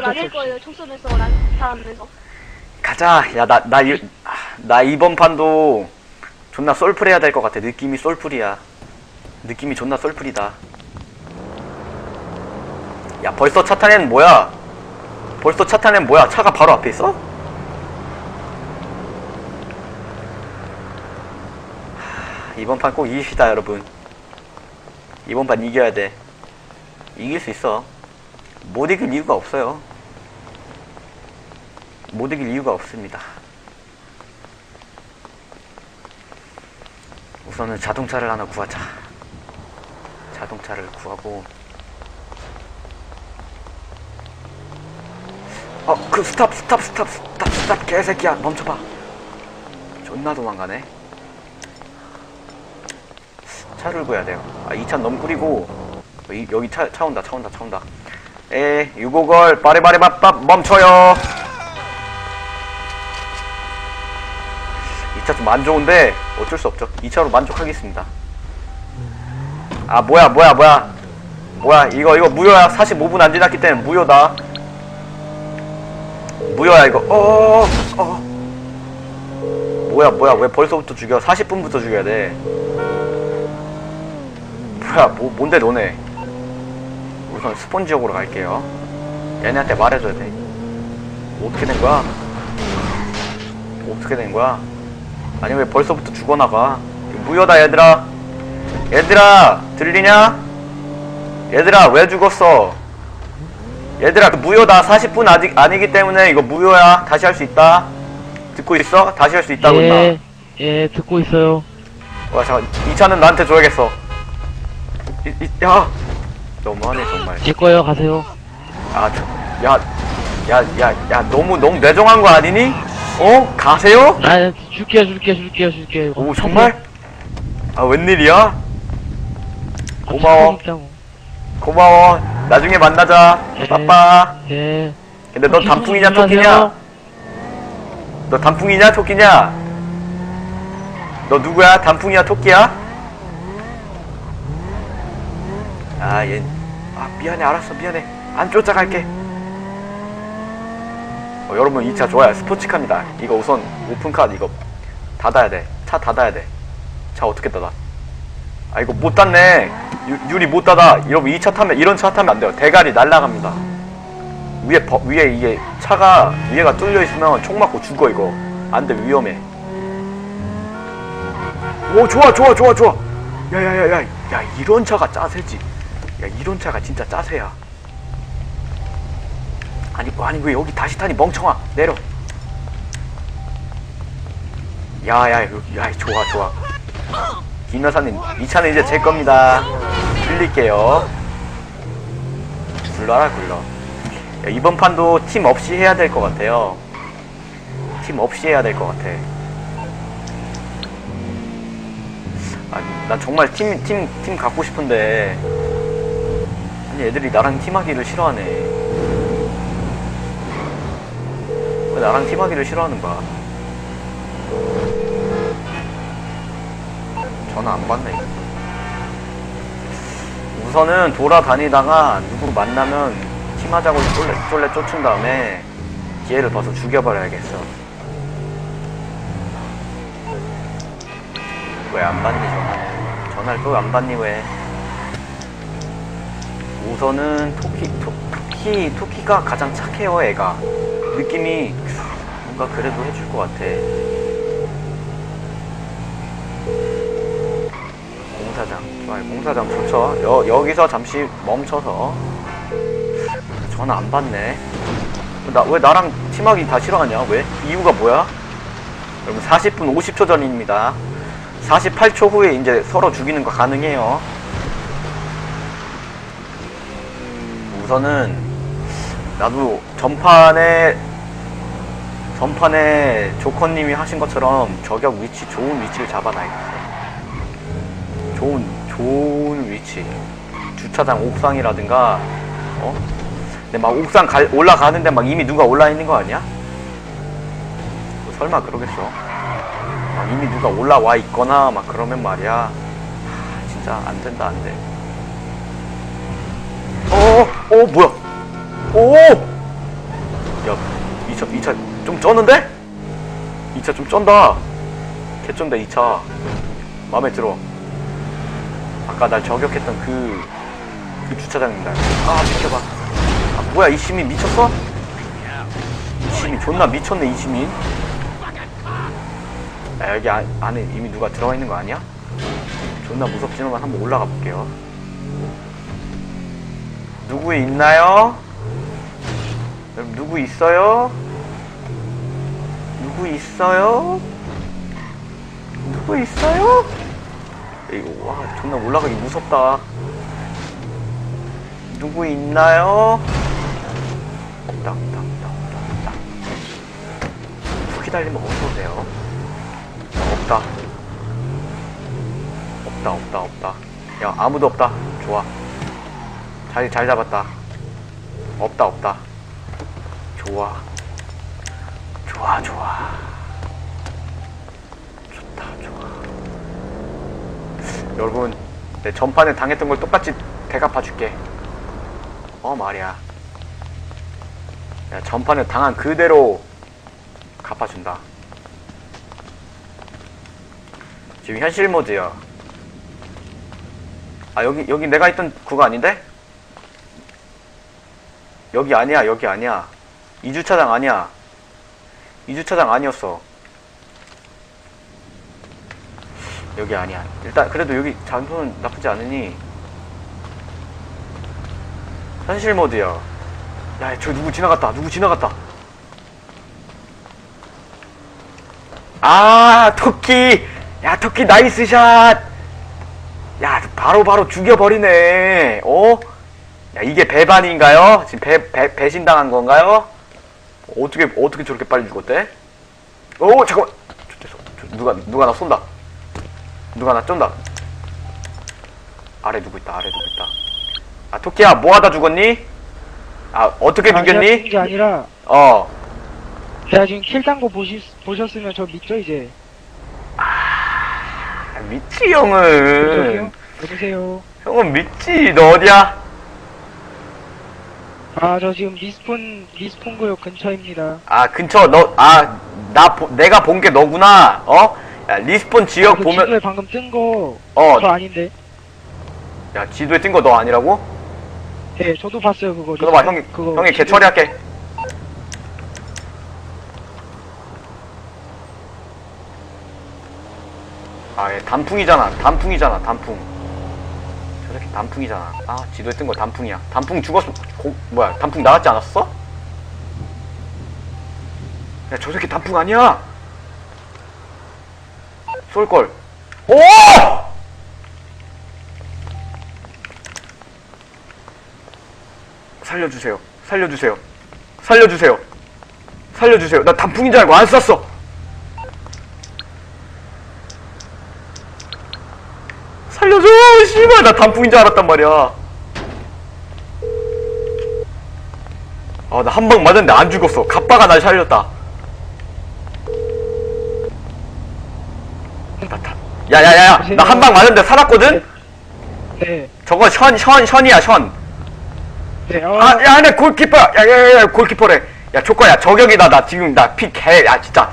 나뉠 거예요. 총 쏘면서 난타하면서. 가자. 야, 나, 나, 이, 아, 나 이번 판도 존나 솔플 해야 될 것 같아. 느낌이 솔플이야. 느낌이 존나 솔플이다. 야, 벌써 차 타는 뭐야? 벌써 차 타는 뭐야? 차가 바로 앞에 있어? 하, 이번 판 꼭 이깁시다, 여러분. 이번 판 이겨야 돼. 이길 수 있어. 못 이길 이유가 없어요. 못 이길 이유가 없습니다. 우선은 자동차를 하나 구하자. 자동차를 구하고. 어, 그 스탑, 스탑, 스탑, 스탑, 스탑, 개새끼야, 멈춰봐. 존나 도망가네. 차를 구해야 돼요. 아, 이 차. 이- 여기 차, 차 온다, 차 온다, 차 온다. 에, 유고걸, 빠리바리밥밥 멈춰요. 이차좀 안 좋은데 어쩔 수 없죠. 이 차로 만족하겠습니다. 아 뭐야 뭐야 뭐야 뭐야 이거 이거 무효야. 45분 안 지났기 때문에 무효다. 무효야 이거. 어. 어. 뭐야 뭐야 왜 벌써부터 죽여? 40분부터 죽여야 돼. 뭐야 뭐 뭔데 너네? 우선 스폰지역으로 갈게요. 얘네한테 말해줘야 돼. 어떻게 된 거야? 어떻게 된 거야? 아니 왜 벌써부터 죽어나가 무효다 얘들아 얘들아 들리냐? 얘들아 왜 죽었어 얘들아 그 무효다 40분 아직 아니기 때문에 이거 무효야 다시 할 수 있다 듣고 있어? 다시 할 수 있다고 예, 했나 예, 듣고 있어요. 와 잠깐 이 차는 나한테 줘야겠어 이, 이, 야 너무하네 정말 제 거예요, 가세요. 아, 저, 야, 야, 야, 야, 너무, 너무 매정한 거 아니니? 어? 가세요? 아, 줄게요, 줄게요, 줄게요, 줄게요. 오, 정말? 아, 웬일이야? 아, 고마워. 뭐. 고마워. 나중에 만나자. 네. 빠빠. 예. 근데 너 단풍이냐. 토끼냐? 너 단풍이냐, 토끼냐? 너 누구야? 단풍이야, 토끼야? 아, 얘, 아, 미안해, 알았어, 미안해. 안 쫓아갈게. 어, 여러분, 이 차 좋아요. 스포츠카입니다. 이거 우선 오픈카 이거 닫아야 돼. 차 닫아야 돼. 차 어떻게 닫아? 아, 이거 못 닫네. 유, 유리 못 닫아. 여러분, 이 차 타면, 이런 차 타면 안 돼요. 대가리 날라갑니다. 위에 버, 위에 이게 차가 위에가 뚫려 있으면 총 맞고 죽어 이거 안 돼 위험해 오 좋아 좋아 좋아 좋아 야야야야 야 이런 차가 짜세지 야 이런 차가 진짜 짜세야. 아니 아니 왜 여기 다시 타니? 멍청아 내려. 야야 야 좋아 좋아. 김 여사님 이 차는 이제 제 겁니다. 빌릴게요. 굴러라 굴러. 야, 이번 판도 팀 없이 해야 될 것 같아요. 팀 없이 해야 될 것 같아. 아니, 난 정말 팀, 팀, 팀 갖고 싶은데. 아니, 애들이 나랑 팀하기를 싫어하네. 왜 나랑 팀하기를 싫어하는 거야? 전화 안 받네. 우선은 돌아다니다가 누구 만나면 팀하자고 쫄래, 쫄래 쫓은 다음에 기회를 봐서 죽여버려야겠어. 왜 안 받니 전화를? 전화를 또 안 받니 왜? 우선은 토끼, 토, 토끼, 토끼가 가장 착해요 애가. 느낌이 뭔가 그래도 해줄 것 같아. 공사장, 좋아요. 공사장 좋죠. 여, 여기서 잠시 멈춰서 전화 안 받네. 나, 왜 나랑 팀하기 다 싫어하냐? 왜? 이유가 뭐야? 여러분, 40분 50초 전입니다. 48초 후에 이제 서로 죽이는 거 가능해요. 우선은, 나도 전판에, 전판에 조커님이 하신 것처럼 저격 위치, 좋은 위치를 잡아놔야겠어. 좋은, 좋은 위치. 주차장 옥상이라든가, 어? 근데 막 옥상 갈, 올라가는데 막 이미 누가 올라 있는 거 아니야? 뭐 설마 그러겠어? 막 이미 누가 올라와 있거나 막 그러면 말이야. 하, 진짜 안 된다 안 돼. 뭐야? 오, 야, 이 차, 이차좀 쩌는데? 이차좀 쩐다. 개 쩐다, 이 차. 마음에 들어. 아까 날 저격했던 그, 그 주차장입니다. 아, 비켜봐. 아, 뭐야, 이 시민 미쳤어? 이 시민 존나 미쳤네, 이 시민. 야, 여기 안, 안에 이미 누가 들어가 있는 거 아니야? 존나 무섭지만 한번 올라가 볼게요. 누구 있나요? 여러분 누구 있어요? 누구 있어요? 누구 있어요? 이거 와 존나 올라가기 무섭다. 누구 있나요? 없다 없다 없다 없다 없다. 푹 기다리면 어서 오세요. 없다. 없다 없다 없다. 야 아무도 없다. 좋아. 자리 잘 잡았다. 없다 없다. 좋아. 좋아 좋아. 좋다 좋아. 여러분 내 전판에 당했던 걸 똑같이 되갚아 줄게. 어 말이야. 야 전판에 당한 그대로 갚아준다. 지금 현실 모드야. 아 여기 여기 내가 있던 그거 아닌데? 여기 아니야 여기 아니야. 2주차장 아니야. 2주차장 아니었어. 여기 아니야. 일단 그래도 여기 장소는 나쁘지 않으니 현실 모드야. 야, 저 누구 지나갔다. 누구 지나갔다. 아, 토끼. 야, 토끼 나이스 샷. 야, 바로 바로 죽여버리네. 어? 야, 이게 배반인가요? 지금 배, 배, 배신당한 건가요? 어떻게, 어떻게 저렇게 빨리 죽었대? 오, 잠깐만. 저, 저, 저, 누가, 누가 나 쏜다. 누가 나 쫀다. 아래 누구 있다, 아래 누구 있다. 아, 토끼야, 뭐 하다 죽었니? 아, 어떻게 아, 제가 죽였니? 게 아니라 어. 제가 지금 킬단거 보시, 보셨으면 저 믿죠 이제 아, 믿지, 형은. 저기요 여보세요 형은 믿지, 너 어디야? 아 저 지금 리스폰 리스폰 구역 근처입니다 아, 근처, 너, 아, 나, 보- 내가 본 게 너구나, 어? 야, 리스폰 지역 그 보면, 지도에 방금 뜬거저 어, 아닌데 야, 지도에 뜬 거 너 아니라고? 네 저도 봤어요 그거 그거 봐, 리스폰- 형이, 그거 형이 개 지도- 처리할게. 아, 얘 단풍이잖아, 단풍이잖아, 단풍. 저 새끼 단풍이잖아. 아, 지도에 뜬 거 단풍이야. 단풍 죽었어. 고, 뭐야, 단풍 나갔지 않았어? 야, 저 새끼 단풍 아니야! 쏠걸. 오! 살려주세요. 살려주세요. 살려주세요. 살려주세요. 나 단풍인 줄 알고 안 쐈어. 살려줘! 씨발, 나 단풍인 줄 알았단 말이야. 아, 나 한 방 맞았는데 안 죽었어. 갑바가 날 살렸다. 나 다, 야, 야, 야, 야. 나 한 방 맞았는데 살았거든? 네, 저거 션, 션, 션이야, 션. 네, 어, 아, 야, 내 골키퍼. 야, 야, 야, 야, 골키퍼래. 야, 조커야, 저격이다. 나 지금, 나 피 개, 야, 진짜.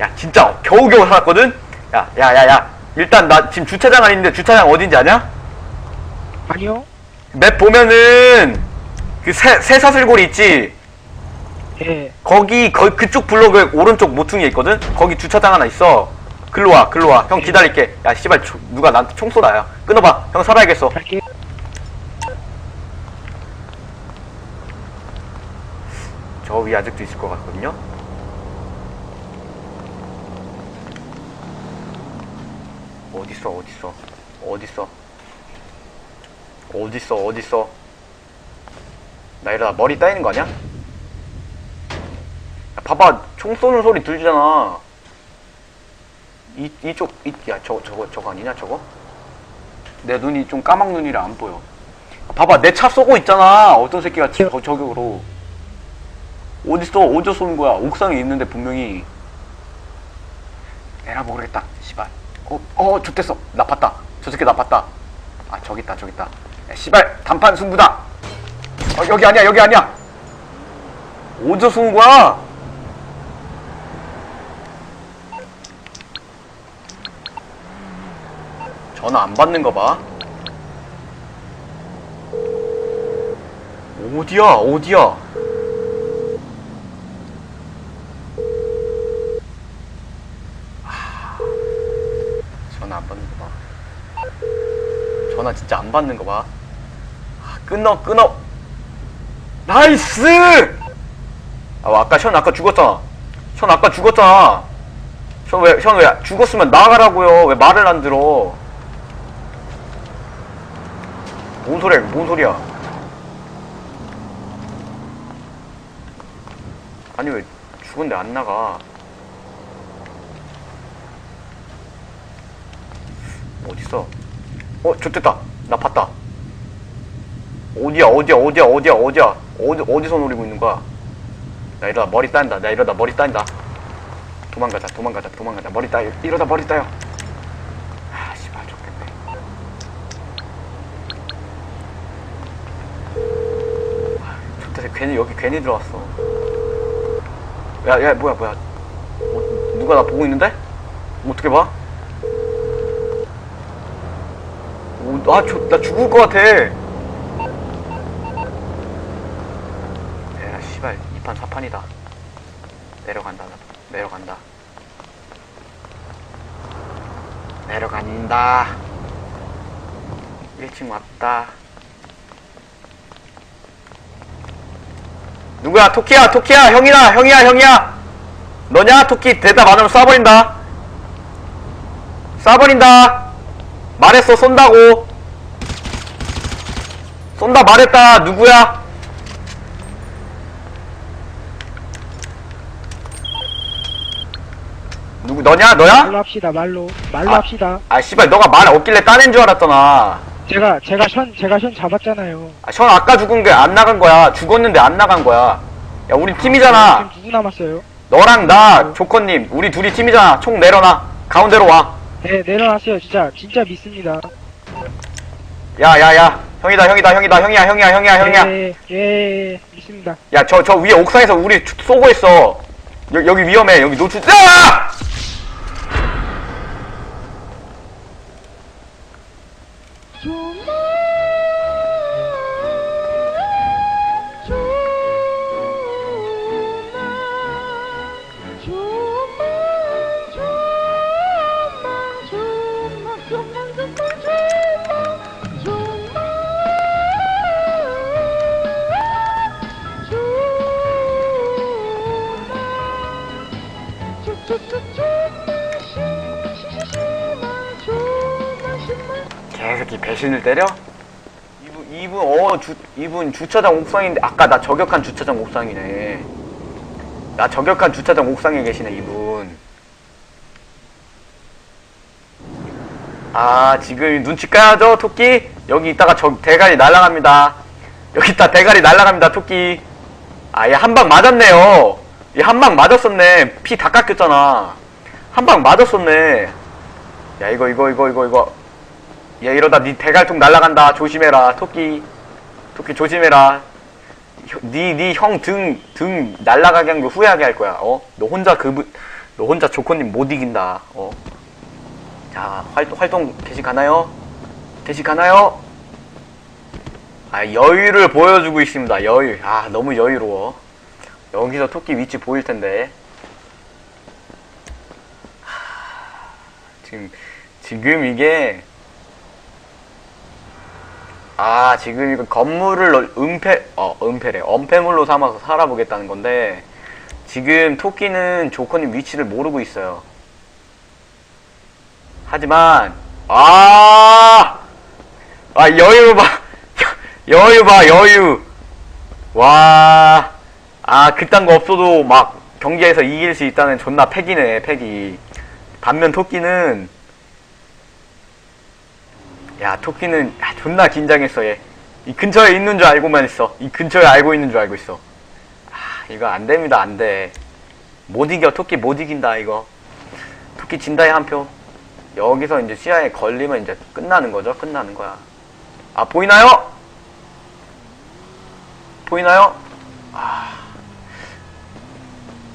야, 진짜, 겨우겨우 살았거든? 야, 야, 야, 야. 일단, 나 지금 주차장 아닌데, 주차장 어딘지 아냐? 아니요 맵 보면은, 그 새, 새사슬고리 있지? 네 거기, 거, 그쪽 블록에 오른쪽 모퉁이에 있거든? 거기 주차장 하나 있어. 글로 와, 글로 와. 형 기다릴게. 야, 씨발, 초- 누가 나한테 총 쏘다, 야. 끊어봐. 형 살아야겠어. 갈게 저 위에 아직도 있을 것 같거든요. 어딨어, 어딨어, 어딨어, 어딨어, 어딨어. 나 이러다 머리 따이는 거 아니야? 야, 봐봐, 총 쏘는 소리 들리잖아. 이, 이쪽, 이, 야, 저거, 저거, 저거 아니냐, 저거? 내 눈이 좀 까막 눈이라 안 보여. 봐봐, 내 차 쏘고 있잖아. 어떤 새끼가 저, 저격으로. 어딨어? 어디서 쏘는 거야? 옥상에 있는데 분명히 에라 모르겠다 씨발 어, 어, 좋댔어 나 봤다 저 새끼 나 봤다 아 저기 있다 저기 있다 야, 씨발 단판 승부다 어 여기 아니야 여기 아니야 어디서 쏜 거야? 전화 안 받는 거 봐. 어디야, 어디야? 하, 전화 안 받는 거 봐. 전화 진짜 안 받는 거 봐. 아, 끊어, 끊어. 나이스! 아, 아까 션 아까 죽었잖아. 션 아까 죽었잖아. 션 왜, 션왜 죽었으면 나가라고요. 왜 말을 안 들어? 뭔 소리야, 뭔 소리야? 아니, 왜 죽은데 안 나가? 어딨어? 어, 좋됐다. 나 봤다. 어디야, 어디야, 어디야, 어디야, 어디야? 어디, 어디서 노리고 있는 거야? 나 이러다 머리 따인다. 나 이러다 머리 따인다. 도망가자, 도망가자, 도망가자. 머리 따요. 이러다 머리 따요. 아, 씨발, 좋겠네. 좋다, 괜히, 여기 괜히 들어왔어. 야, 야, 뭐야, 뭐야. 어, 누가 나 보고 있는데? 어떻게 봐? 오, 아, 저, 나 죽을 것 같아. 야, 씨발, 2판 4판이다. 내려간다, 나. 내려간다. 내려간다. 1층 왔다. 누구야? 토끼야, 토끼야, 형이다, 형이야, 형이야. 너냐? 토끼 대답 안 하면 쏴버린다. 쏴버린다. 말했어, 쏜다고. 쏜다 말했다. 누구야? 누구 너냐? 너야? 말로 합시다 말로 말로 아. 합시다 아 씨발 너가 말 없길래 따낸 줄 알았잖아. 제가 제가 션 제가 션 잡았잖아요 아, 션 아까 죽은 게 안 나간 거야. 죽었는데 안 나간 거야. 야 우리 팀이잖아. 지금 누구 남았어요? 너랑 나 조커님 우리 둘이 팀이잖아. 총 내려놔. 가운데로 와. 네 내려놨어요 진짜 진짜 믿습니다 야야야 형이다 형이다 형이다 형이야 형이야 형이야 형이야. 예, 예, 예 믿습니다 야 저 저 위에 옥상에서 우리 주- 쏘고 있어. 여, 여기 위험해. 여기 노출. 야! 계속 이 배신을 때려? 이분 이분 어 주, 이분 주차장 옥상인데 아까 나 저격한 주차장 옥상이네. 나 저격한 주차장 옥상에 계시네 이분. 아 지금 눈치 까야죠 토끼? 여기 있다가 저 대가리 날아갑니다. 여기 있다 대가리 날아갑니다 토끼. 아 얘 한 방 맞았네요. 얘 한 방 맞았었네. 피 다 깎였잖아. 한 방 맞았었네. 야 이거 이거 이거 이거 이거 얘 이러다 니 대갈통 날라간다. 조심해라. 토끼 토끼 조심해라. 니 니형등등 날라가게 한 거 후회하게 할 거야. 어너 혼자 그분 너 혼자 조커님 못 이긴다. 어자 활동 활동 대시 가나요? 대시 가나요? 아 여유를 보여주고 있습니다. 여유. 아 너무 여유로워. 여기서 토끼 위치 보일 텐데. 하, 지금 지금 이게 아, 지금 이거 건물을 널- 은폐, 어, 은폐래. 엄폐물로 삼아서 살아보겠다는 건데, 지금 토끼는 조커님 위치를 모르고 있어요. 하지만, 아! 아, 여유 봐! 여유 봐, 여유! 와, 아, 그딴 거 없어도 막 경기에서 이길 수 있다는 존나 패기네, 패기. 반면 토끼는, 야, 토끼는 야, 존나 긴장했어, 얘. 이 근처에 있는 줄 알고만 있어. 이 근처에 알고 있는 줄 알고 있어. 아, 이거 안 됩니다, 안 돼. 못 이겨, 토끼 못 이긴다, 이거. 토끼 진다에 한 표. 여기서 이제 시야에 걸리면 이제 끝나는 거죠, 끝나는 거야. 아, 보이나요? 보이나요? 아,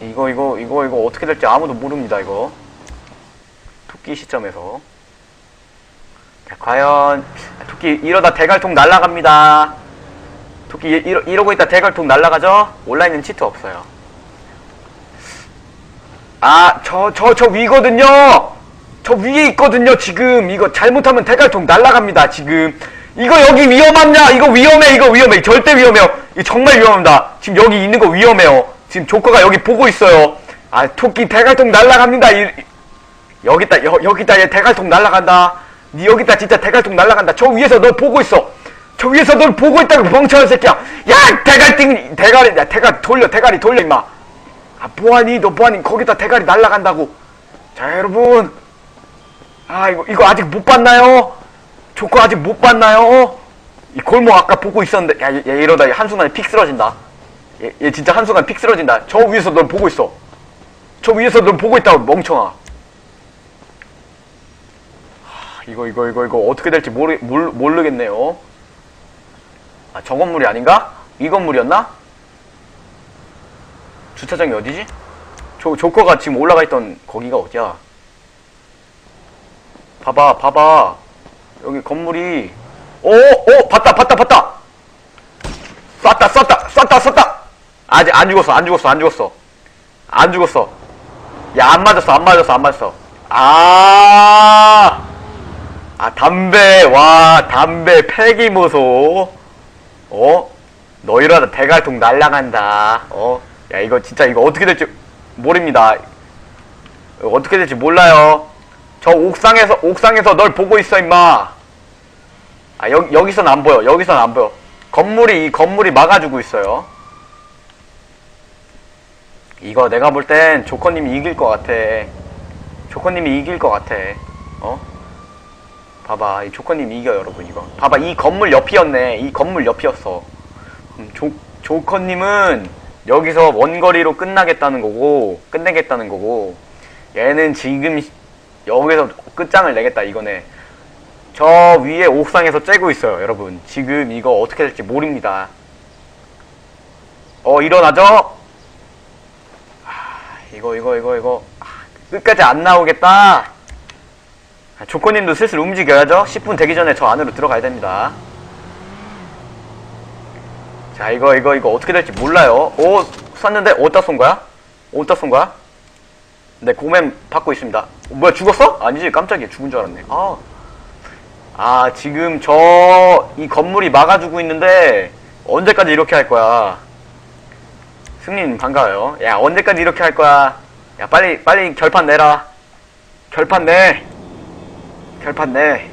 이거 이거 이거 이거 어떻게 될지 아무도 모릅니다 이거 토끼 시점에서 자, 과연 토끼 이러다 대갈통 날라갑니다. 토끼 이- 이러, 이러고 있다 대갈통 날라가죠? 온라인은 치트 없어요. 아 저 저 저 위거든요! 저 위에 있거든요 지금! 이거 잘못하면 대갈통 날라갑니다 지금! 이거 여기 위험하냐 이거 위험해 이거 위험해! 절대 위험해요! 이거 정말 위험합니다! 지금 여기 있는 거 위험해요! 지금 조커가 여기 보고 있어요! 아 토끼 대갈통 날라갑니다! 이, 여기다 여, 여기다 얘 대갈통 날라간다 니 여기다 진짜 대갈통 날라간다. 저 위에서 널 보고 있어. 저 위에서 널 보고 있다고 멍청한 새끼야. 야 대갈등 대가리 야 대가리 돌려 대가리 돌려 임마. 아 뭐하니 너 뭐하니 거기다 대가리 날라간다고. 자 여러분. 아 이거 이거 아직 못 봤나요? 조커 아직 못 봤나요? 이 골목 아까 보고 있었는데 야, 얘, 얘 이러다 얘 한순간에 픽 쓰러진다. 얘, 얘 진짜 한순간 픽 쓰러진다. 저 위에서 널 보고 있어. 저 위에서 널 보고 있다고 멍청아 이거 이거 이거 이거 어떻게 될지 모르 모르, 모르겠네요. 아, 저 건물이 아닌가? 이 건물이었나? 주차장이 어디지? 조, 조커가 지금 올라가 있던 거기가 어디야? 봐봐, 봐봐. 여기 건물이. 오, 오, 봤다, 봤다, 봤다! 쐈다, 쐈다, 쐈다, 쐈다! 아직 안 죽었어, 안 죽었어, 안 죽었어. 안 죽었어. 야, 안 맞았어, 안 맞았어, 안 맞았어. 아! 아, 담배, 와, 담배 폐기모소. 어? 너 이러다 대갈통 날라간다. 어? 야, 이거 진짜 이거 어떻게 될지 모릅니다. 어떻게 될지 몰라요. 저 옥상에서, 옥상에서 널 보고 있어, 임마. 아, 여, 여기선 안 보여. 여기선 안 보여. 건물이, 이 건물이 막아주고 있어요. 이거 내가 볼 땐 조커님이 이길 것 같아. 조커님이 이길 것 같아. 어? 봐봐, 이 조커님 이겨 여러분 이거. 봐봐, 이 건물 옆이었네. 이 건물 옆이었어. 음, 조 조커님은 여기서 원거리로 끝나겠다는 거고, 끝내겠다는 거고, 얘는 지금 시- 여기서 끝장을 내겠다 이거네. 저 위에 옥상에서 째고 있어요, 여러분. 지금 이거 어떻게 될지 모릅니다. 어, 일어나죠? 아, 이거, 이거, 이거, 이거. 아, 끝까지 안 나오겠다. 아, 조커님도 슬슬 움직여야죠. 10분 되기 전에 저 안으로 들어가야 됩니다. 자, 이거, 이거, 이거 어떻게 될지 몰라요. 오, 쐈는데 어디다 쏜 거야? 어디다 쏜 거야? 네, 고맨 받고 있습니다. 어, 뭐야, 죽었어? 아니지, 깜짝이야. 죽은 줄 알았네. 아. 아, 지금 저, 이 건물이 막아주고 있는데, 언제까지 이렇게 할 거야? 승님, 반가워요. 야, 언제까지 이렇게 할 거야? 야, 빨리, 빨리 결판 내라. 결판 내. 결판 내.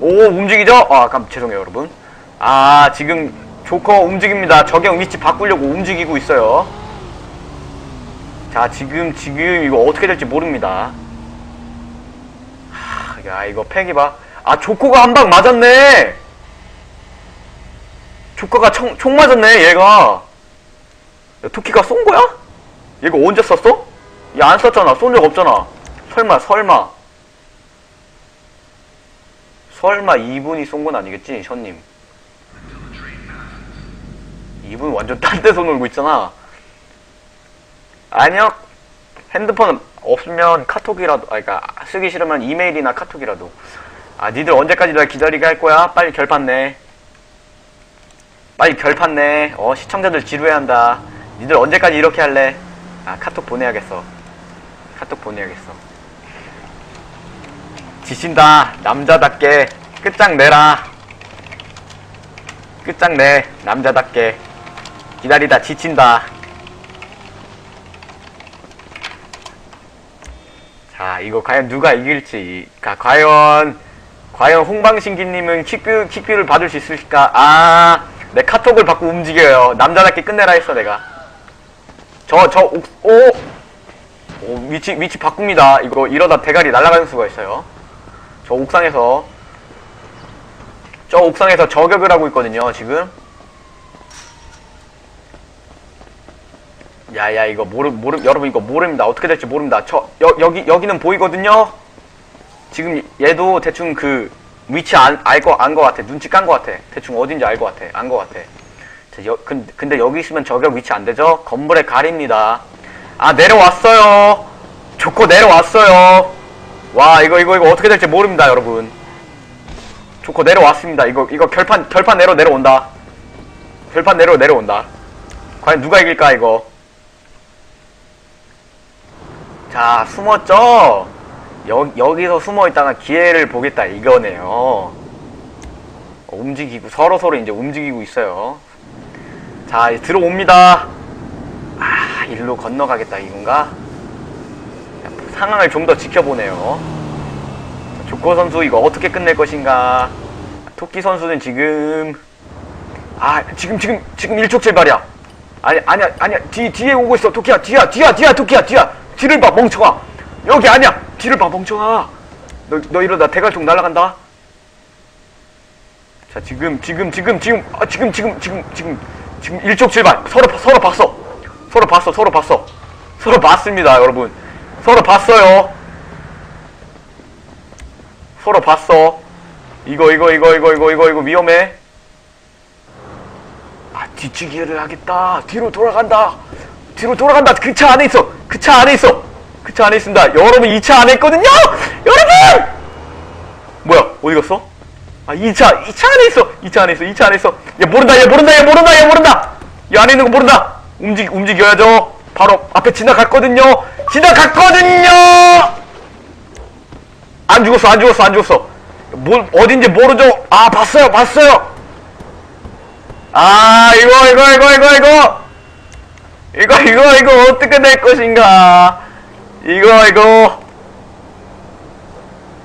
오, 움직이죠? 아, 깜, 죄송해요, 여러분. 아, 지금 조커 움직입니다. 적용 위치 바꾸려고 움직이고 있어요. 자, 지금, 지금 이거 어떻게 될지 모릅니다. 하, 야, 이거 팩이 봐. 아, 조커가 한 방 맞았네! 조커가 총, 총 맞았네, 얘가. 야, 토끼가 쏜 거야? 얘가 언제 썼어? 얘 안 썼잖아. 쏜 적 없잖아. 설마, 설마. 설마 이분이 쏜 건 아니겠지, 션님? 이분 완전 딴 데서 놀고 있잖아. 아니요. 핸드폰 없으면 카톡이라도, 아, 그니까, 쓰기 싫으면 이메일이나 카톡이라도. 아, 니들 언제까지 날 기다리게 할 거야? 빨리 결판 내. 빨리 결판 내. 어, 시청자들 지루해 한다. 니들 언제까지 이렇게 할래? 아, 카톡 보내야겠어. 카톡 보내야겠어. 지신다. 남자답게. 끝장내라. 끝장내. 남자답게. 기다리다 지친다. 자, 이거 과연 누가 이길지. 가, 과연, 과연 홍방신기님은 킥뷰, 킥뷰를 받을 수 있을까? 아, 내 카톡을 받고 움직여요. 남자답게 끝내라 했어, 내가. 저, 저, 옥, 오! 오, 위치, 위치 바꿉니다. 이거 이러다 대가리 날아가는 수가 있어요. 저 옥상에서, 저 옥상에서 저격을 하고 있거든요, 지금. 야야 이거 모르 모르 여러분 이거 모릅니다 어떻게 될지 모릅니다 저 여, 여기 여기는 보이거든요 지금 얘도 대충 그 위치 안, 알거 안거 같아 눈치 깐 거 같아 대충 어딘지 알 거 같아 안 거 같아 자, 여, 근, 근데 여기 있으면 저격 위치 안 되죠? 건물에 가립니다. 아, 내려왔어요. 좋고 내려왔어요. 와, 이거, 이거, 이거 어떻게 될지 모릅니다, 여러분. 좋고 내려왔습니다. 이거, 이거 결판, 결판 내로 내려온다. 결판 내로 내려온다. 과연 누가 이길까, 이거. 자, 숨었죠? 여, 여기서 숨어 있다가 기회를 보겠다, 이거네요. 어, 움직이고, 서로 서로 이제 움직이고 있어요. 자, 들어옵니다. 아, 일로 건너가겠다, 이건가? 상황을 좀 더 지켜보네요. 조코 선수, 이거 어떻게 끝낼 것인가? 토끼 선수는 지금, 아, 지금, 지금, 지금 일촉질발이야. 아니, 아니야, 아니야. 뒤, 뒤에 오고 있어. 토끼야, 뒤야, 뒤야, 뒤야, 토끼야, 뒤야. 뒤를 봐, 멍청아. 여기 아니야. 뒤를 봐, 멍청아. 너, 너 이러다 대갈통 날아간다. 자, 지금, 지금, 지금, 지금, 아, 지금, 지금, 지금, 지금, 지금 일촉질발. 서로, 봐- 서로 봤어. 서로 봤어, 서로 봤어. 서로 봤습니다, 여러분. 서로 봤어요. 서로 봤어. 이거, 이거, 이거, 이거, 이거, 이거, 이거 위험해. 아, 뒤치기를 하겠다. 뒤로 돌아간다. 뒤로 돌아간다. 그 차 안에 있어. 그 차 안에 있어. 그 차 안에 있습니다. 여러분, 이 차 안에 있거든요? 여러분! 뭐야, 어디 갔어? 아, 이 차, 이차 안에 있어. 이차 안에 있어. 이차 안에 있어. 얘 모른다, 얘 모른다, 얘 모른다, 얘 모른다. 이 안에 있는 거 모른다. 움직, 움직여야죠. 바로 앞에 지나갔거든요. 지나갔거든요! 안 죽었어, 안 죽었어, 안 죽었어. 뭘, 어딘지 모르죠? 아, 봤어요, 봤어요! 아, 이거, 이거, 이거, 이거, 이거! 이거, 이거, 이거, 어떻게 될 것인가? 이거, 이거.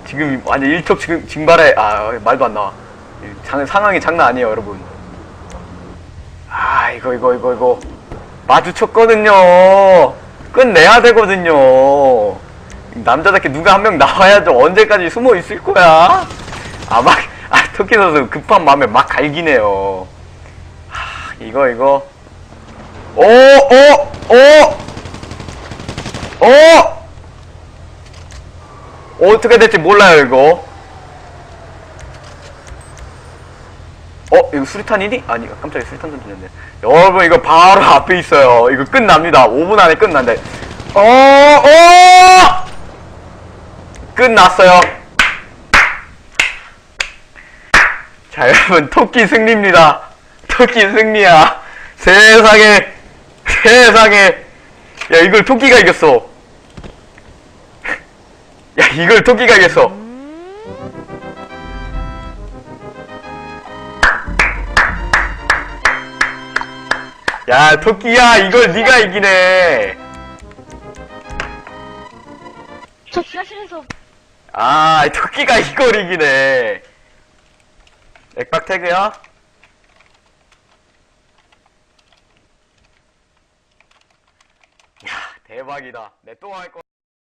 지금 완전 일촉 지금 징발에, 아, 말도 안 나와. 이 장, 상황이 장난 아니에요, 여러분. 아, 이거, 이거, 이거, 이거. 마주쳤거든요. 끝내야 되거든요. 남자답게 누가 한 명 나와야죠. 언제까지 숨어 있을 거야? 아, 막, 아, 토끼 선수 급한 마음에 막 갈기네요. 하, 이거, 이거. 오, 오, 오! 오! 어떻게 될지 몰라요, 이거. 어, 이거 수리탄이니? 아니, 깜짝이야, 수리탄 던졌네. 여러분, 이거 바로 앞에 있어요. 이거 끝납니다. 5분 안에 끝난다. 어, 어! 끝났어요. 자, 여러분, 토끼 승리입니다. 토끼 승리야. 세상에, 세상에. 야, 이걸 토끼가 이겼어. 야, 이걸 토끼가 이겼어. 야, 토끼야, 이걸 네가 이기네. 저 지하실에서 아, 토끼가 이걸 이기네. 액박 태그야? 야, 대박이다. 내또할 거야.